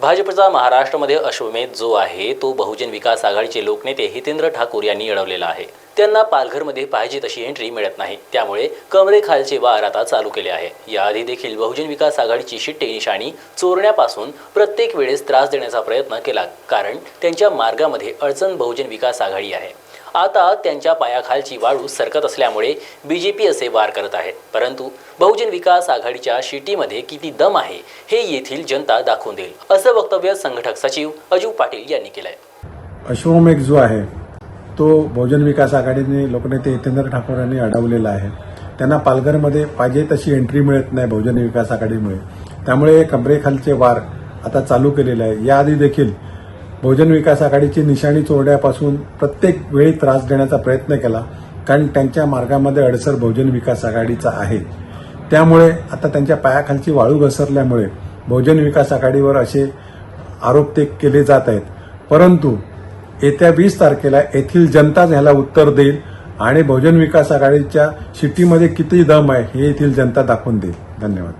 भाजपचा महाराष्ट्रामध्ये अश्वमेध जो आहे तो बहुजन विकास आघाडीचे लोकनेते हितेंद्र ठाकूर यांनी अडवलेला आहे. त्यांना पालघरमध्ये पाहिजे तशी एंट्री मिळत नाही. त्यामुळे कमरेखालचे वार आता चालू केले आहे. याआधी देखील बहुजन विकास आघाडीची शिट्टे निशाणी चोरण्यापासून प्रत्येक वेळेस त्रास देण्याचा प्रयत्न केला कारण त्यांच्या मार्गामध्ये अडचण बहुजन विकास आघाडी आहे. आता त्यांच्या पायाखालची वाळू सरकत असल्यामुळे बीजेपी असे वार करत आहेत. परंतु बहुजन विकास आघाडीच्या शिटीमध्ये किती दम आहे हे येथील जनता दाखवून देईल असं वक्तव्य संघटक सचिव अजू पाटील यांनी केलंय. अश्वमेघ जो आहे तो बहुजन विकास आघाडीने लोकनेते हितेंद्र ठाकूर यांनी अडवलेला आहे. त्यांना पालघरमध्ये पाहिजे तशी एंट्री मिळत नाही बहुजन विकास आघाडीमुळे. त्यामुळे कमरेखालचे वार आता चालू केलेले आहे. याआधी देखील बहुजन विकास आघाडीची निशाणी चोरण्यापासून प्रत्येक वेळी त्रास देण्याचा प्रयत्न केला कारण त्यांच्या मार्गामध्ये अडसर बहुजन विकास आघाडीचा आहे. त्यामुळे आता त्यांच्या पायाखालची वाळू घसरल्यामुळे बहुजन विकास आघाडीवर असे आरोप ते केले जात आहेत. परंतु येत्या वीस तारखेला येथील जनताच ह्याला उत्तर देईल आणि बहुजन विकास आघाडीच्या शिट्टीमध्ये किती दम आहे हे येथील जनता दाखवून देईल. धन्यवाद.